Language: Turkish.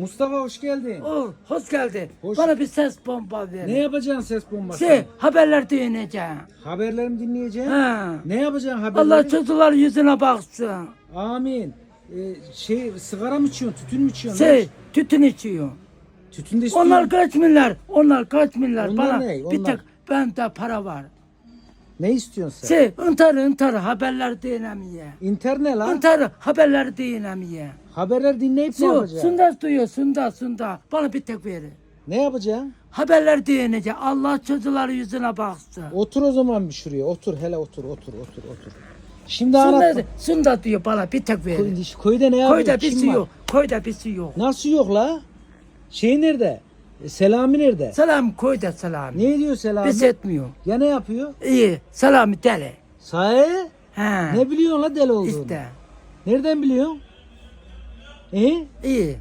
Mustafa hoş geldin. Oh, hoş geldin. Hoş- Bana bir ses bomba ver. Ne yapacaksın ses bombası? Şey, haberler dinleyeceğim. Haberlerimi dinleyeceksin. Ha. Ne yapacaksın haberleri? Allah çocuklar yüzüne baksın. Amin. Ee, şey sigara mı içiyorsun? Tütün mü içiyorsun? Şey, tütün içiyor. Tütün de istiyorsun. Onlar kaç milyar? Onlar kaç milyar? Onlar Bana ne? bir Onlar- tek bende para var. Ne istiyorsun sen? Şey, ıntar ıntar haberler dinlemeye. İnternet lan. Intar haberler dinlemeye. Haberler dinleyip ne Su, yapacaksın? sunda duyuyor, sunda, sunda. Bana bir tek verin. Ne yapacaksın? Haberler dinleyecek. Allah çocuklar yüzüne baksın. Otur o zaman bir şuraya. Otur hele otur otur otur otur. Şimdi anlat. Sunda, sunda diyor bana bir tek verin. Koy- Köyde ne yapıyor? Koyda Kim birisi var? yok. Koyda birisi yok. Nasıl yok la? Şey nerede? E, Selami nerede? Selam koyda selam. Ne diyor Selami? Biz etmiyor. Ya ne yapıyor? İyi. Selamı deli. Sahi? Ha. Ne biliyorsun la deli olduğunu? İşte. Nereden biliyorsun? E? İyi.